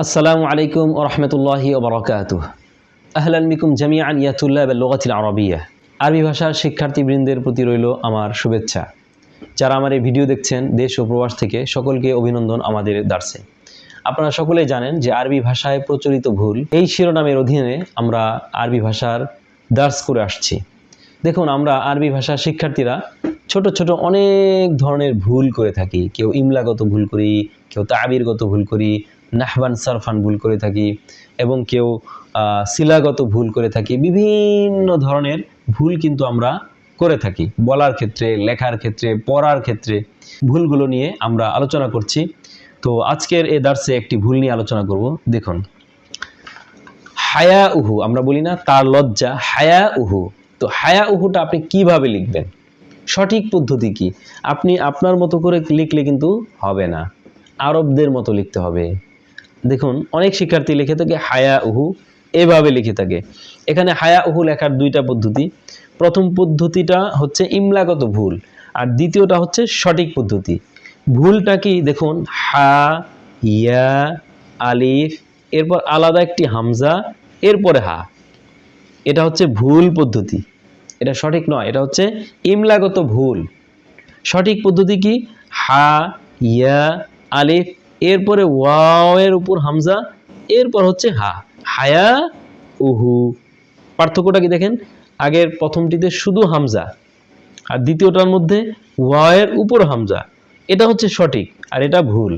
আসসালামু আলাইকুম ওরহমতুল্লাহি ওবরাকাত আহলান মিকুম জামিয়া ইয়াতুল্লাহ লোকাতিল আরবিয়া। আরবি ভাষার শিক্ষার্থীবৃন্দের প্রতি রইল আমার শুভেচ্ছা। যারা আমার এই ভিডিও দেখছেন দেশ ও প্রবাস থেকে, সকলকে অভিনন্দন আমাদের দার্সে। আপনারা সকলেই জানেন যে আরবি ভাষায় প্রচলিত ভুল। এই শিরোনামের অধীনে আমরা আরবি ভাষার দার্স করে আসছি। দেখুন, আমরা আরবি ভাষার শিক্ষার্থীরা ছোট ছোট অনেক ধরনের ভুল করে থাকি। কেউ ইমলাগত ভুল করি, কেউ তাবিরগত ভুল করি নাহবান সারফান ভুল করে থাকি এবং কেউ শিলাগত ভুল করে থাকি, বিভিন্ন ধরনের ভুল কিন্তু আমরা করে থাকি। বলার ক্ষেত্রে, লেখার ক্ষেত্রে, পড়ার ক্ষেত্রে ভুলগুলো নিয়ে আমরা আলোচনা করছি। তো আজকের এ দার্সে একটি ভুল নিয়ে আলোচনা করব। দেখুন। হায়া উহু আমরা বলি না তার লজ্জা হায়া উহু তো হায়া উহুটা আপনি কীভাবে লিখবেন? সঠিক পদ্ধতি কি? আপনি আপনার মতো করে লিখলে কিন্তু হবে না। আরবদের মতো লিখতে হবে। দেখুন, অনেক শিক্ষার্থী লিখে থাকে হায়া উহু, এভাবে লিখে থাকে। এখানে হায়া উহু লেখার দুইটা পদ্ধতি। প্রথম পদ্ধতিটা হচ্ছে ইমলাগত ভুল, আর দ্বিতীয়টা হচ্ছে সঠিক পদ্ধতি। ভুলটা কি? দেখুন, হা, ইয়া, আলিফ, এরপর আলাদা একটি হামজা, এরপরে হা। এটা হচ্ছে ভুল পদ্ধতি। এটা সঠিক নয়, এটা হচ্ছে ইমলাগত ভুল। সঠিক পদ্ধতি কি? হা, ইয়া, আলিফ এরপরে ওয়াও এর উপর হামজা, এরপর হচ্ছে হা। হায়া উহু। পার্থক্যটা কি দেখেন? আগের প্রথমটিতে শুধু হামজা, আর দ্বিতীয়টার মধ্যে ওয়াওয়ের উপর হামজা। এটা হচ্ছে সঠিক, আর এটা ভুল।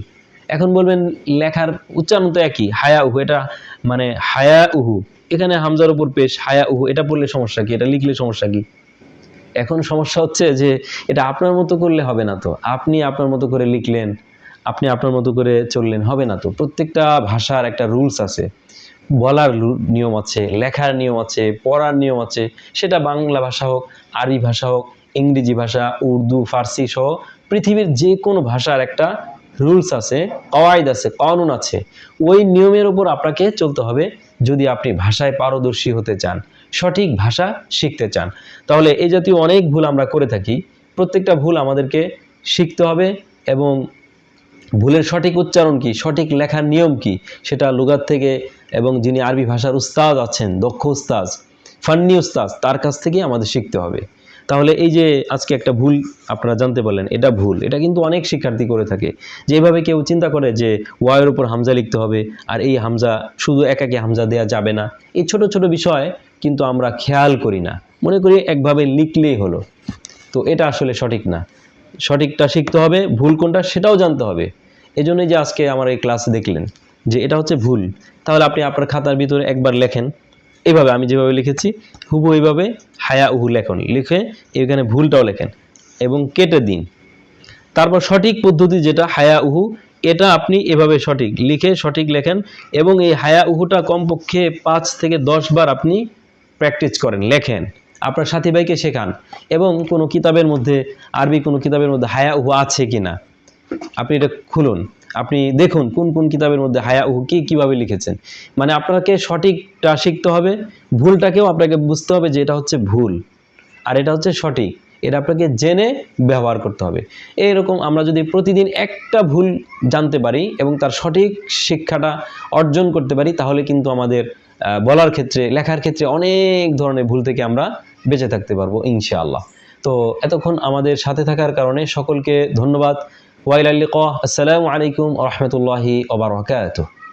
এখন বলবেন, লেখার উচ্চারণ তো একই, হায়া উহু, এটা মানে হায়া উহু। এখানে হামজার উপর পেশ, হায়া উহু, এটা পড়লে সমস্যা কি, এটা লিখলে সমস্যা কি? এখন সমস্যা হচ্ছে যে, এটা আপনার মতো করলে হবে না তো। আপনি আপনার মতো করে লিখলেন আপনি আপনার মতো করে চললেন, হবে না তো? প্রত্যেকটা ভাষার একটা রুলস আছে। বলার নিয়ম আছে, লেখার নিয়ম আছে, পড়ার নিয়ম আছে। সেটা বাংলা ভাষা হোক, আরবি ভাষা হোক, ইংরেজি ভাষা, উর্দু, ফার্সি সহ পৃথিবীর যে কোনো ভাষার একটা রুলস আছে কওয়াইদ আছে, কানুন আছে। ওই নিয়মের উপর আপনাকে চলতে হবে যদি আপনি ভাষায় পারদর্শী হতে চান, সঠিক ভাষা শিখতে চান। তাহলে এই জাতীয় অনেক ভুল আমরা করে থাকি। প্রত্যেকটা ভুল আমাদেরকে শিখতে হবে এবং ভুলের সঠিক উচ্চারণ কি? সঠিক লেখার নিয়ম কি? সেটা লুগার থেকে এবং যিনি আরবি ভাষার উস্তাদ আছেন, দক্ষ উস্তাজ ফান্নি উস্তাজ তার কাছ থেকেই আমাদের শিখতে হবে। তাহলে এই যে আজকে একটা ভুল আপনারা জানতে পারলেন, এটা ভুল। এটা কিন্তু অনেক শিক্ষার্থী করে থাকে যেভাবে কেউ চিন্তা করে যে ওয়াইয়ের উপর হামজা লিখতে হবে আর এই হামজা, শুধু একাকে হামজা দেয়া যাবে না। এই ছোট ছোট বিষয় কিন্তু আমরা খেয়াল করি না। মনে করি একভাবে লিখলেই হলো। তো এটা আসলে সঠিক না। সঠিকটা শিখতে হবে, ভুল কোনটা সেটাও জানতে হবে। এই জন্যই যে আজকে আমার এই ক্লাসে দেখলেন যে এটা হচ্ছে ভুল। তাহলে আপনি আপনার খাতার ভিতরে একবার লেখেন। এভাবে আমি যেভাবে লিখেছি হুবু এইভাবে হায়া উহু লেখন। লিখে এখানে ভুলটাও লেখেন এবং কেটে দিন। তারপর সঠিক পদ্ধতি যেটা, হায়া উহু, এটা আপনি এভাবে সঠিক লিখে সঠিক লেখেন এবং এই হায়া উহুটা কমপক্ষে পাঁচ থেকে দশ বার আপনি প্র্যাকটিস করেন, লেখেন। আপনার সাথী ভাইকে শেখান এবং কোনো কিতাবের মধ্যে, আরবি কোনো কিতাবের মধ্যে হায়া উহু আছে কি না আপনি এটা খুলুন। আপনি দেখুন কোন কোন কিতাবের মধ্যে হায়া উহু কি কীভাবে লিখেছেন। মানে আপনাকে সঠিকটা শিখতে হবে, ভুলটাকেও আপনাকে বুঝতে হবে যে এটা হচ্ছে ভুল। আর এটা হচ্ছে সঠিক। এটা আপনাকে জেনে ব্যবহার করতে হবে। এইরকম আমরা যদি প্রতিদিন একটা ভুল জানতে পারি এবং তার সঠিক শিক্ষাটা অর্জন করতে পারি, তাহলে কিন্তু আমাদের বলার ক্ষেত্রে, লেখার ক্ষেত্রে অনেক ধরনের ভুল থেকে আমরা বেঁচে থাকতে পারব, ইনশাআল্লাহ। তো এতক্ষণ আমাদের সাথে থাকার কারণে সকলকে ধন্যবাদ। وإلى اللقاء. السلام عليكم ورحمة الله وبركاته.